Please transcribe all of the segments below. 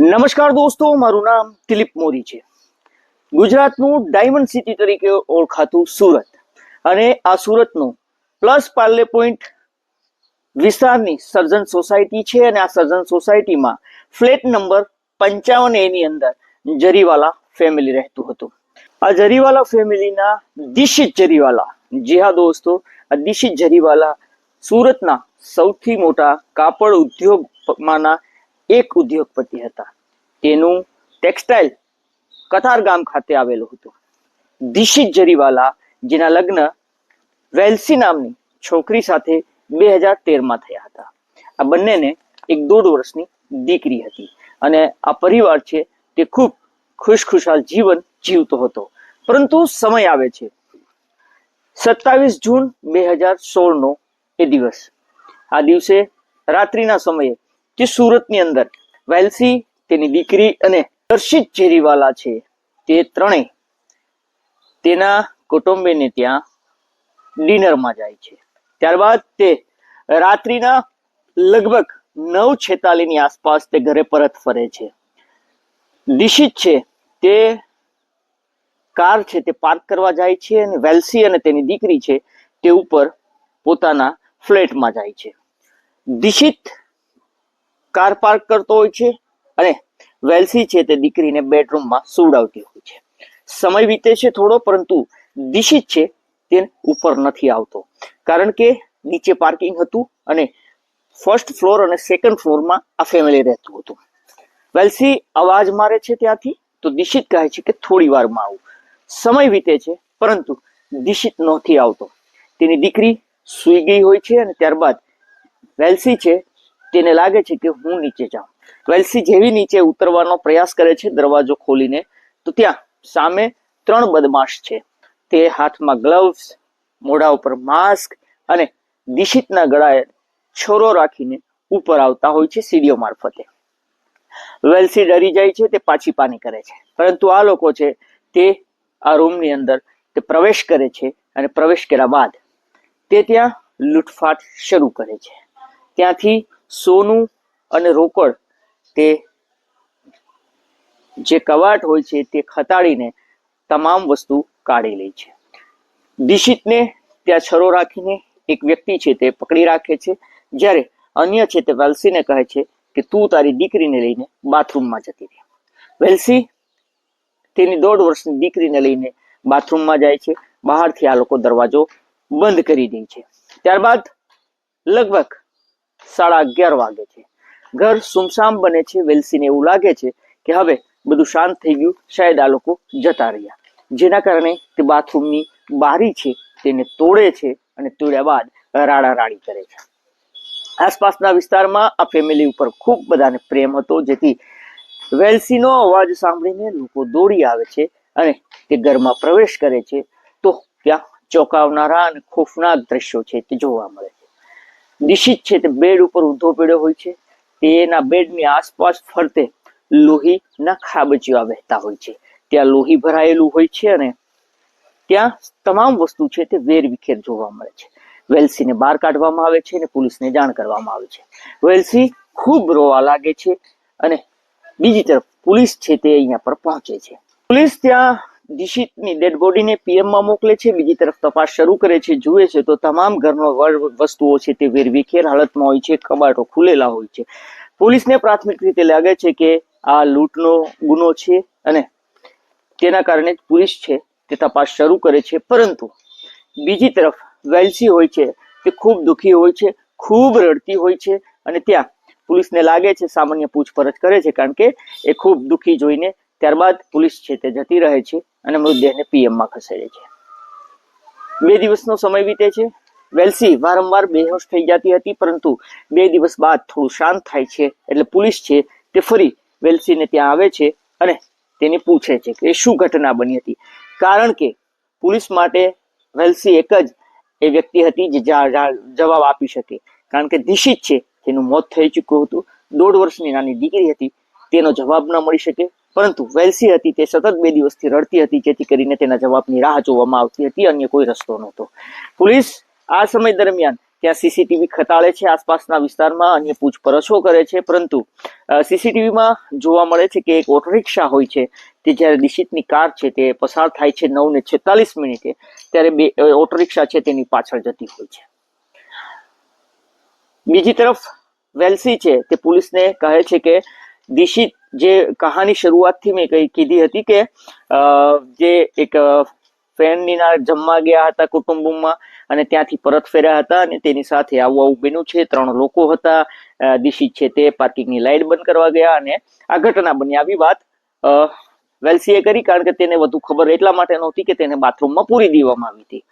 નમસ્કાર દોસ્તો, મારું નામ દિલીપ મોરી છે. ગુજરાતનું ડાયમંડ સિટી તરીકે ઓળખાતું સુરત. અને આ સુરતનું પ્લસ પાર્લે પોઈન્ટ વિસ્તારની સર્જન સોસાયટી છે અને આ સર્જન સોસાયટીમાં ફ્લેટ નંબર પંચાવન એની અંદર જરીવાલા ફેમિલી રહેતું હતું. આ જરીવાલા ફેમિલીના દિશિત જરીવાલા, જી હા દોસ્તો, આ દિશિત જરીવાલા સુરતના સૌથી મોટા કાપડ ઉદ્યોગમાંના એક ઉદ્યોગપતિ હતા. તેનું ટેક્સટાઇલ કથાર ગામ ખાતે આવેલું હતું. દિશિત જરીવાલા, જેના લગ્ન વેલ્સી નામની છોકરી સાથે બે હજાર તેરમાં થયા હતા. આ બંનેને એક દોઢ વર્ષની દીકરી હતી અને આ પરિવાર છે તે ખૂબ ખુશખુશાલ જીવન જીવતો હતો. પરંતુ સમય આવે છે. સત્તાવીસ જૂન બે હજાર સોળનો એ દિવસ. આ દિવસે રાત્રિના સમયે જે સુરતની અંદર વેલસી, તેની દીકરી અને દર્શિત જેરીવાલા છે. તે ત્રણેય તેના કુટુંબીને ત્યાં ડિનરમાં જાય છે. ત્યારબાદ તે રાત્રિના લગભગ નવ છેતાલીની આસપાસ તે ઘરે પરત ફરે છે. દિશિત છે તે કાર છે તે પાર્ક કરવા જાય છે અને વેલ્સી અને તેની દીકરી છે તે ઉપર પોતાના ફ્લેટમાં જાય છે. દિશિત કાર પાર્ક કરતો હોય છે અને વેલસી છે તે દીકરીને બેડરૂમમાં સુવડાવતી હોય છે. સમય વીતે છે થોડો, પરંતુ દિશિત છે તે ઉપર નથી આવતો. કારણ કે નીચે પાર્કિંગ હતું અને ફર્સ્ટ ફ્લોર અને સેકન્ડ ફ્લોરમાં આ ફેમિલી રહેતું હતું. વેલસી અવાજ મારે છે ત્યાંથી, તો દિશિત કહે છે કે થોડી વારમાં આવું. સમય વીતે છે, પરંતુ દિશિત નથી આવતો. તેની દીકરી સૂઈ ગઈ હોય છે અને ત્યારબાદ વેલ્સી છે તેને લાગે છે કે હું નીચે જાઉં. વેલ્સી જેવી નીચે ઉતરવાનો પ્રયાસ કરે છે દરવાજો ખોલીને. તો ત્યાં સામે ત્રણ બદમાશ છે. તે હાથમાં ગ્લવ્સ મોઢા ઉપર માસ્ક અને દિશિતના ગળાએ છોરો રાખીને ઉપર આવતા હોય છે સીડીઓ મારફતે. વેલ્સી ડરી જાય છે, તે પાછી પાની કરે છે. પરંતુ આ લોકો છે તે આ રૂમની અંદર તે પ્રવેશ કરે છે અને પ્રવેશ કર્યા બાદ તે ત્યાં લૂંટફાટ શરૂ કરે છે. ત્યાંથી સોનું અને રોકડ તે જે કવાટ હોય છે તે ખતાડીને તમામ વસ્તુ કાઢી લે છે. દિશિતને ત્યાં છરો રાખીને એક વ્યક્તિ છે તે પકડી રાખે છે. જ્યારે અન્ય છે તે વેલ્સીને કહે છે કે, તું તારી દીકરીને લઈને બાથરૂમમાં જતી રહે. વેલ્સી તેની દોઢ વર્ષની દીકરીને લઈને બાથરૂમમાં જાય છે. બહારથી આ લોકો દરવાજો બંધ કરી દે છે. ત્યારબાદ લગભગ સાડા અગિયાર વાગે છે. ઘર સુમસામ બને છે વેલસીને એવું લાગે છે કે હવે બધું શાંત થઈ ગયું, શાયદ આ લોકો જતા રહ્યા. જેના કારણે તે બાથરૂમની બારી છે તેને તોડે છે અને તોડ્યા બાદ રાડા રાડી કરે છે. આસપાસના વિસ્તારમાં આ ફેમિલી ઉપર ખૂબ બધાને પ્રેમ હતો, જેથી વેલસીનો અવાજ સાંભળીને લોકો દોડી આવે છે અને તે ઘરમાં પ્રવેશ કરે છે. તો ત્યાં ચોંકાવનારા અને ખોફનાક દ્રશ્યો છે તે જોવા મળે. છે દિશિત છે તે બેડ ઉપર ઊંધો પડ્યો હોય છે. તેના બેડની આસપાસ ફરતે લોહીના ખાબચિયા વહેતા હોય છે. ત્યાં લોહી ભરાયેલું હોય છે અને ત્યાં તમામ વસ્તુ છે તે વેરવિખેર જોવા મળે છે. વેલ્સીને બહાર કાઢવામાં આવે છે અને પોલીસને જાણ કરવામાં આવે છે. વેલ્સી ખૂબ રોવા લાગે છે અને બીજી તરફ પોલીસ છે તે અહીંયા પર પહોંચે છે. પોલીસ ત્યાં દિશિતની ડેડ બોડીને પીએમમાં મોકલે છે, બીજી તરફ તપાસ શરૂ કરે છે, જુએ છે, તો તમામ ઘરનો વસ્તુઓ છે તે વેરવિખેર હાલતમાં હોય છે, કબાટો ખુલેલા હોય છે. પોલીસને પ્રાથમિક રીતે લાગે છે કે આ લૂંટનો ગુનો છે અને તેના કારણે પોલીસ છે તે તપાસ શરૂ કરે છે, પરંતુ બીજી તરફ વેલ્સી હોય છે, તે ખૂબ દુઃખી હોય છે, ખૂબ રડતી હોય છે અને ત્યાં પોલીસને લાગે છે, સામાન્ય પૂછપરછ કરે છે, કારણ કે એ ખૂબ દુઃખી જોઈને ત્યારબાદ પોલીસ છે તે જતી રહે છે અને મૃતદેહને પીએમમાં ખસેડે છે. બે દિવસનો સમય વીતે છે. વેલ્સી વારંવાર બેહોશ થઈ જતી હતી, પરંતુ બે દિવસ બાદ થોડું શાંત થાય છે એટલે પોલીસ છે તે ફરી વેલ્સીને ત્યાં આવે છે અને તેને પૂછે છે કે શું ઘટના બની હતી. કારણ કે પોલીસ માટે વેલ્સી એક જ એ વ્યક્તિ હતી જે જવાબ આપી શકે. કારણ કે દિશિત છે. તેનું મોત થઈ ચૂક્યું હતું. દોઢ વર્ષની નાની દીકરી હતી. તેનો જવાબ ન મળી શકે. પરંતુ વેલ્સી હતી તે સતત બે દિવસથી રડતી હતી, જેથી કરીને તેના જવાબની રાહ જોવામાં આવતી હતી, અન્ય કોઈ રસ્તો નહોતો. પોલીસ આ સમય દરમિયાન ત્યાં સીસીટીવી ખતાળે છે, આસપાસના વિસ્તારમાં અન્ય પૂછપરછો કરે છે, પરંતુ સીસીટીવીમાં જોવા મળે છે કે એક ઓટો રિક્ષા હોય છે, તે જ્યારે દિશિતની કાર છે, તે પસાર થાય છે નવ ને છેતાલીસ મિનિટે, ત્યારે બે ઓટો રિક્ષા છે તેની પાછળ જતી હોય છે. બીજી તરફ વેલ્સી છે, તે પોલીસને કહે છે કે દિશિત જે કહાની શરૂઆતથી મેં કહી કીધી હતી કે જે એક ફ્રેન્ડની ના જમવા ગયા હતા કુટુંબમાં અને ત્યાંથી પરત ફેર્યા હતા અને તેની સાથે આવું આવું બન્યું છે. ત્રણ લોકો હતા દિશિત છે તે પાર્કિંગની લાઇટ બંધ કરવા ગયા અને આ ઘટના બની. આવી વાત વેલ્સીએ કરી કારણ કે તેને વધુ ખબર એટલા માટે નહોતી કે તેને બાથરૂમમાં પૂરી દેવામાં આવી હતી.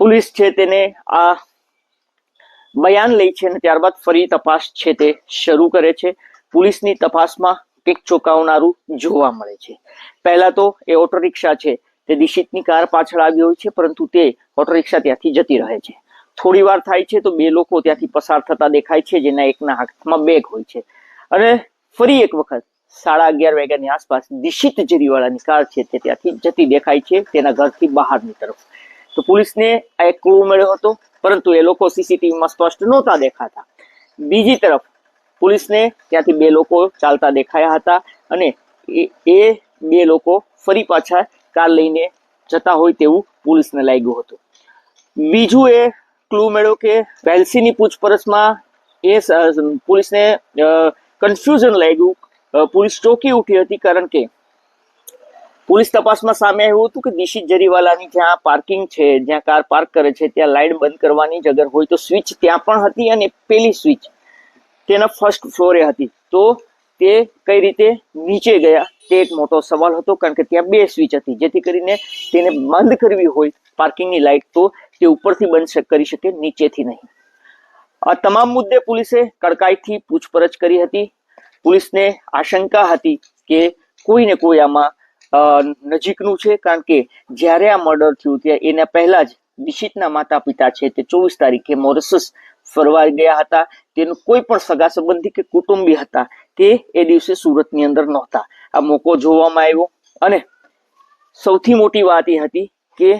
પોલીસ છે તેને આ બયાન લે છે અને ત્યારબાદ ફરી તપાસ છે તે શરૂ કરે છે. પોલીસની તપાસમાં કંઈક ચોંકાવનારું જોવા મળે છે. પહેલા તો એ ઓટો રિક્ષા છે, તે દિશિતની કાર પાછળ આવી હોય છે, પરંતુ તે ઓટો રિક્ષા ત્યાંથી જતી રહે છે. થોડી વાર થાય છે તો બે લોકો ત્યાંથી પસાર થતા દેખાય છે, જેના એકના હાથમાં બેગ હોય છે. અને ફરી એક વખત સાડા અગિયાર વાગ્યાની આસપાસ દિશિત જરીવાળાની કાર છે, તે ત્યાંથી જતી દેખાય છે, તેના ઘરથી બહારની તરફ. તો પોલીસને આ એક ક્લુ મળ્યો હતો, પરંતુ એ લોકો સીસીટીવીમાં સ્પષ્ટ નહોતા દેખાતા. બીજી તરફ પોલીસને ત્યાંથી બે લોકો ચાલતા દેખાયા હતા અને એ- બે લોકો ફરી પાછા કાર લઈને જતા હોય તેવું પોલીસને લાગ્યું હતું. બીજું એ ક્લુ મેળ્યો કે વેલ્સીની પૂછપરછમાં એ પોલીસને કન્ફ્યુઝન લાગ્યું. પોલીસ ચોકી ઉઠી હતી કારણ કે પોલીસ તપાસમાં સામે આવ્યું હતું કે દિશિત જરીવાલાની જ્યાં પાર્કિંગ છે, જ્યાં કાર પાર્ક કરે છે, ત્યાં લાઇટ બંધ કરવાની જ અગર હોય તો સ્વિચ ત્યાં પણ હતી અને પેલી સ્વિચ તેના ફર્સ્ટ ફ્લોરે હતી. તો તે કઈ રીતે નીચે ગયા? તે એક મોટો સવાલ હતો, કારણ કે ત્યાં બે સ્વિચ હતી. જેથી કરીને તેને બંધ કરવી હોય પાર્કિંગની લાઇટ તો તે ઉપરથી બંધ કરી શકે, નીચેથી નહીં. આ તમામ મુદ્દે પોલીસે કડકાઈથી પૂછપરછ કરી હતી. પોલીસને આશંકા હતી કે કોઈને કોઈ આમાં નજીકનું છે, કારણ કે જ્યારે આ મર્ડર થયું ત્યાં એના પહેલા જ દિશિતના માતા પિતા છે તે ચોવીસ તારીખે મોરેસસ ફરવા ગયા હતા. તેનું કોઈ પણ સગા સંબંધી કે કુટુંબી હતા તે એ દિવસે સુરતની અંદર નહોતા. આ મોકો જોવામાં આવ્યો અને સૌથી મોટી વાત એ હતી કે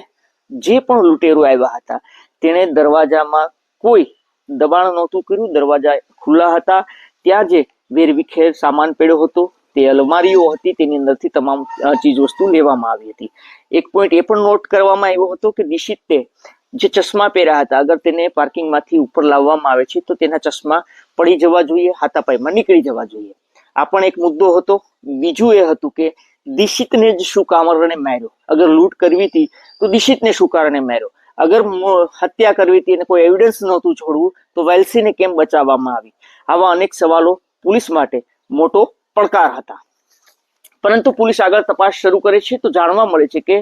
જે પણ લૂંટેરો આવ્યા હતા તેણે દરવાજામાં કોઈ દબાણ નહોતું કર્યું. દરવાજા ખુલ્લા હતા. ત્યાં જે વેરવિખેર સામાન પડ્યો હતો તે અલમારીઓ હતી. તેની અંદરથી તમામ ચીજ વસ્તુ લેવામાં આવી હતી. એક પોઈન્ટ એ પણ નોટ કરવામાં આવ્યો હતો કે દિશિતે જે ચશ્મા પહેર્યા હતા, અગર તેને પાર્કિંગમાંથી ઉપર લાવવામાં આવે છે, તો તેના ચશ્મા પડી જવા જોઈએ હાથાપાઈમાં નીકળી જવા જોઈએ. આ પણ એક મુદ્દો હતો. બીજું એ હતું કે દિશિતને જ શું કારણે માર્યો? અગર લૂંટ કરવી હતી, તો દિશિતને શું કારણે માર્યો? અગર હત્યા કરવી હતી અને કોઈ એવિડન્સ નહોતું છોડવું તો વેલ્સીને કેમ બચાવવામાં આવી? આવા અનેક સવાલો પોલીસ માટે મોટો પડકાર હતા. પરંતુ પોલીસ આગળ તપાસ શરૂ કરે છે, તો જાણવા મળે છે કે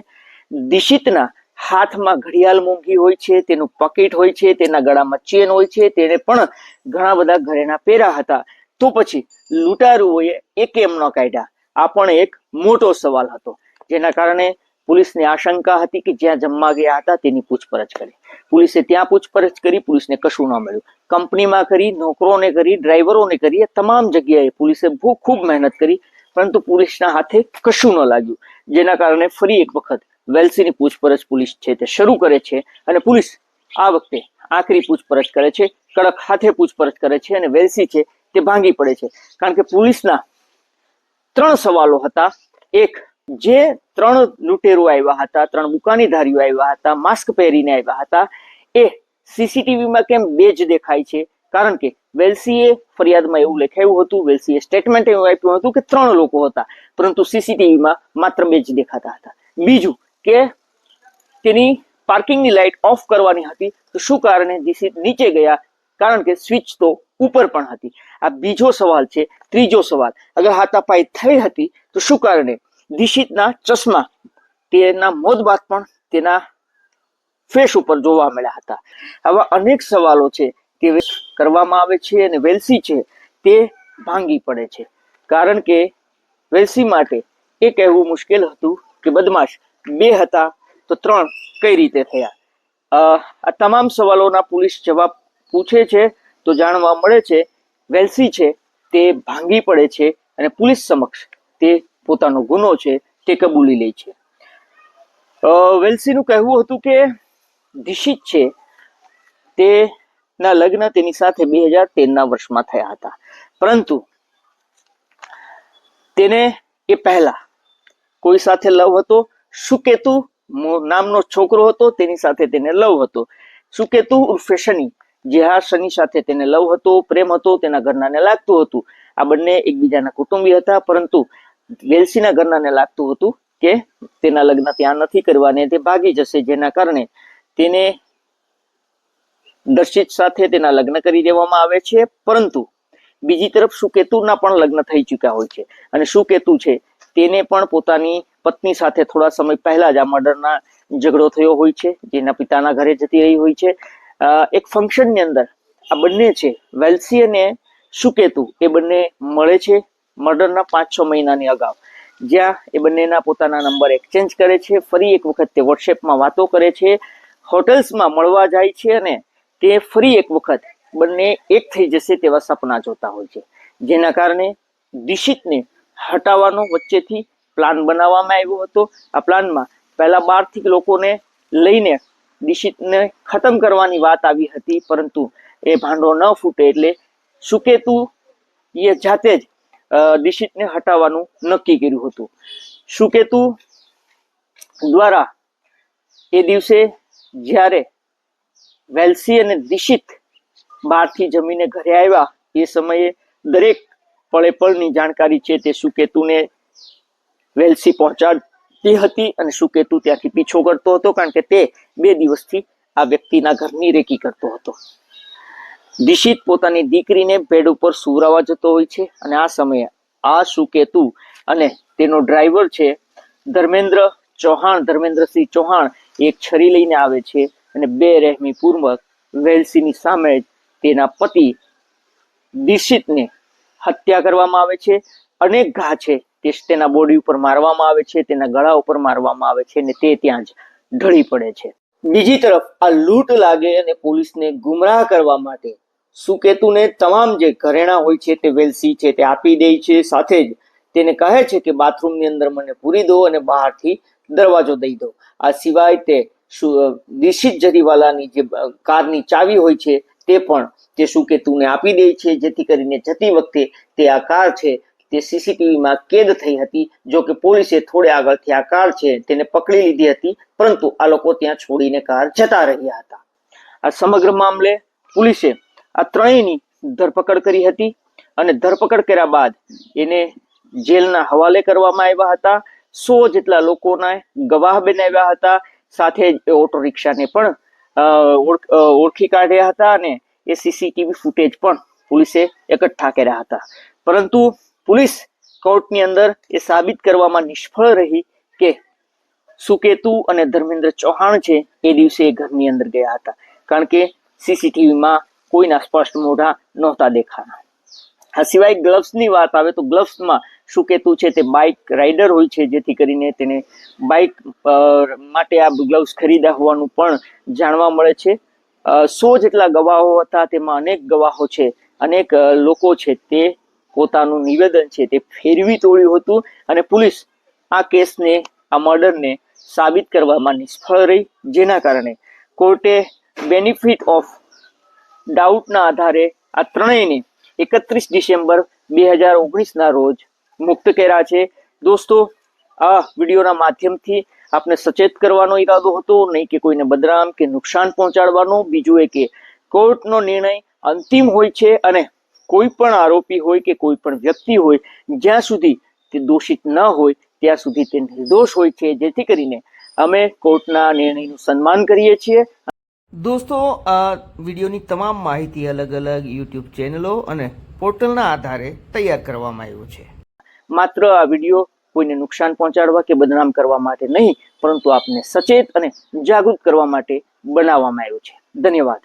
દિશિતના હાથમાં ઘડિયાળ મોંઘી હોય છે, તેનું પકેટ હોય છે, તેના ગળામાં ચેન હોય છે, તેને પણ ઘણા બધા ઘરેણા પહેર્યા હતા. તો પછી લૂંટારુઓએ એ કેમ ન કાઢ્યા. આ પણ એક મોટો સવાલ હતો, જેના કારણે પોલીસને આશંકા હતી કે જ્યાં જમવા ગયા હતા તેની પૂછપરછ કરી. પોલીસે ત્યાં પૂછપરછ કરી, પોલીસને કશું ન મળ્યું. કંપનીમાં કરી, નોકરોને કરી, ડ્રાઈવરોને કરી તમામ જગ્યાએ પોલીસે ખૂબ મહેનત કરી. પરંતુ પોલીસના હાથે કશું ન લાગ્યું. જેના કારણે ફરી એક વખત વેલ્સીની પૂછપરછ પોલીસ છે તે શરૂ કરે છે અને પોલીસ આ વખતે આખરી પૂછપરછ કરે છે, કડક હાથે પૂછપરછ કરે છે અને વેલ્સી છે તે ભાંગી પડે છે. કારણ કે પોલીસના ત્રણ સવાલો હતા. એક, જે ત્રણ લૂંટેરો આવ્યા હતા, ત્રણ મુકાનીધારીઓ આવ્યા હતા, માસ્ક પહેરીને આવ્યા હતા. એ સીસીટીવીમાં કેમ બે જ દેખાય છે? કારણ કે વેલ્સીએ ફરિયાદમાં એવું લખાયું હતું, વેલસીએ સ્ટેટમેન્ટ એવું આપ્યું હતું કે ત્રણ લોકો હતા, પરંતુ સીસીટીવીમાં માત્ર બે જ દેખાતા હતા. બીજું કે તેની પાર્કિંગની લાઇટ ઓફ કરવાની હતી, તો શું કારણે નીચે ગયા? કારણ કે સ્વિચ તો ઉપર પણ હતી. આ બીજો સવાલ છે, ત્રીજો સવાલ. અગર હાથાપાઈ થઈ હતી, તો શું કારણે દિશિતના ચશ્મા, તેના મોત બાદ પણ તેના ફેસ ઉપર જોવા મળ્યા હતા? આવા અનેક સવાલો છે તે કરવામાં આવે છે અને વેલ્સી છે તે ભાંગી પડે છે. કારણ કે વેલ્સી માટે એ કહેવું મુશ્કેલ હતું કે બદમાશ બે હતા તો ત્રણ કઈ રીતે થયા? આ તમામ સવાલોના પોલીસ જવાબ પૂછે છે તો જાણવા મળે છે વેલ્સી છે તે ભાંગી પડે છે અને પોલીસ સમક્ષ તે પોતાનો ગુનો છે તે કબૂલી લે છે. વેલસીનું કહેવું હતું કે દિશિત છે તે ના લગ્ન તેની સાથે બે હજાર તેરના વર્ષમાં થયા હતા. પરંતુ તેને એ પહેલા કોઈ સાથે લવ હતો? સુકેતુ નામનો છોકરો હતો, તેની સાથે તેને લવ હતો. સુકેતુ ઉર્ફે શનિ, જે હા શનિ સાથે તેને લવ હતો, પ્રેમ હતો, તેના ઘરનાને લાગતું હતું. આ બંને એકબીજાના કુટુંબી હતા, પરંતુ વેલ્સીના ઘરનાને લાગતું હતું કે તેના લગ્ન ત્યાં નથી કરવા અને તે ભાગી જશે, જેના કારણે તેને દર્શિત સાથે તેના લગ્ન કરી દેવામાં આવે છે, પરંતુ બીજી તરફ સુકેતુના પણ લગ્ન થઈ ચૂક્યા હોય છે. અને સુકેતુ છે, તેને પણ પોતાની પત્ની સાથે થોડા સમય પહેલા જ આ મર્ડરના ઝઘડો થયો હોય છે, જેના પિતાના ઘરે જતી રહી હોય છે. એક ફંક્શનની અંદર આ બંને છે, વેલ્સી અને સુકેતુ, એ બંને મળે છે મર્ડરના પાંચ છ મહિનાની અગાઉ. જ્યાં એ બંનેના પોતાના નંબર એક્સચેન્જ કરે છે, ફરી એક વખત તે વોટ્સએપમાં વાતો કરે છે, હોટેલ્સમાં મળવા જાય છે અને તે ફરી એક વખત બંને એક થઈ જશે તેવા સપના જોતા હોય છે. જેના કારણે દિશિતને હટાવવાનો વચ્ચેથી પ્લાન બનાવવામાં આવ્યો હતો. આ પ્લાનમાં પહેલા બારથી લોકોને લઈને દિશિતને ખતમ કરવાની વાત આવી હતી, પરંતુ એ ભાંડો ન ફૂટે એટલે સુકેતુ એ જાતે જ દિશિતને હટાવવાનું નક્કી કર્યું હતું. સુકેતુ દ્વારા એ દિવસે જ્યારે વેલ્સી અને દિશિત બહારથી જમીને ઘરે આવ્યા. એ સમયે દરેક પળે પળની જાણકારી છે તે સુકેતુને વેલ્સી પહોંચાડતી હતી અને સુકેતુ ત્યાંથી પીછો કરતો હતો કારણ કે તે બે દિવસથી આ વ્યક્તિના ઘરની રેકી કરતો હતો. દિશિત પોતાની દીકરીને બેડ ઉપર સુવરાવા જતો હોય છે અને આ સમયે આ સુકેતુ અને તેનો ડ્રાઈવર છે ધર્મેન્દ્ર ચૌહાણ, ધર્મેન્દ્રસિંહ ચૌહાણ એક છરી લઈને આવે છે અને બે રહેમી પૂર્વક વેલ્સીની સામે તેના પતિ દિશિતને હત્યા કરવામાં આવે છે અનેક ઘા છે તે તેના બોડી ઉપર મારવામાં આવે છે, તેના ગળા ઉપર મારવામાં આવે છે અને તે ત્યાં જ ઢળી પડે છે. બીજી તરફ આ લૂંટ લાગે અને પોલીસને ગુમરાહ કરવા માટે સુકેતુને તમામ જે ઘરેણા હોય છે તે વેલસી છે તે આપી દે છે, સાથે જ તેને કહે છે કે બાથરૂમની અંદર મને પૂરી દો અને બહારથી દરવાજો દઈ દો. આ સિવાય તે દિશિત જરીવાલાની જે કારની ચાવી હોય છે, તે પણ તે સુકેતુને આપી દે છે, જેથી કરીને જતી વખતે તે આ કાર છે, તે સીસીટીવીમાં કેદ થઈ હતી, જો કે પોલીસે થોડે આગળથી આ કાર છે, તેને પકડી લીધી હતી, પરંતુ આ લોકો ત્યાં છોડીને કાર જતા રહ્યા હતા. આ સમગ્ર મામલે પોલીસે આ ત્રણેયની ધરપકડ કરી હતી અને ધરપકડ કર્યા બાદ એને જેલના હવાલે કરવામાં આવ્યા હતા. સો જેટલા લોકોના ગવાહ બનાવ્યા હતા. સાથે જ ઓટો રિક્ષાને પણ ઓળખી કાઢ્યા હતા અને એ સીસીટીવી ફૂટેજ પણ પોલીસે એકઠા કર્યા હતા. પરંતુ પોલીસ કોર્ટની અંદર એ સાબિત કરવામાં નિષ્ફળ રહી કે સુકેતુ અને ધર્મેન્દ્ર ચૌહાણ છે એ દિવસે એ ઘરની અંદર ગયા હતા. કારણ કે સીસીટીવીમાં કોઈના સ્પષ્ટ મોઢા નહોતા દેખાના. આ સિવાય ગ્લવ્સની વાત આવે તો ગ્લવ્સમાં સુકેતુ છે તે બાઇક રાઇડર હોય છે, જેથી કરીને તેને બાઇક માટે આ ગ્લવ્સ ખરીદ્યા હોવાનું પણ જાણવા મળે છે. સો જેટલા ગવાહો હતા, તેમાં અનેક ગવાહો છે. અનેક લોકો છે તે પોતાનું નિવેદન છે તે ફેરવી તોડ્યું હતું અને પોલીસ આ કેસને, આ મર્ડરને સાબિત કરવામાં નિષ્ફળ રહી. જેના કારણે કોર્ટે બેનિફિટ ઓફ ડાઉટના આધારે આ ત્રણેયને એકત્રીસ ડિસેમ્બર બે હજાર ઓગણીસના રોજ મુક્ત કર્યા છે. દોસ્તો, આ વિડીયોના માધ્યમથી આપને સચેત કરવાનો ઈરાદો હતો, નહીં કે કોઈને બદનામ કે નુકસાન પહોંચાડવાનો. બીજું એ કે કોર્ટનો નિર્ણય અંતિમ હોય છે અને કોઈ પણ આરોપી હોય કે કોઈ પણ વ્યક્તિ હોય, જ્યાં સુધી તે દોષિત ન હોય, ત્યાં સુધી તે નિર્દોષ હોય છે. જેથી કરીને અમે કોર્ટના નિર્ણયનું સન્માન કરીએ છીએ. દોસ્તો, આ વિડીયોની તમામ માહિતી અલગ અલગ યુટ્યુબ ચેનલો અને પોર્ટલના આધારે તૈયાર કરવામાં આવ્યું છે. માત્ર આ વીડિયો કોઈને નુકસાન પહોંચાડવા કે બદનામ કરવા માટે નહીં, પરંતુ આપને સચેત અને જાગૃત કરવા માટે બનાવવામાં આવ્યું છે. ધન્યવાદ.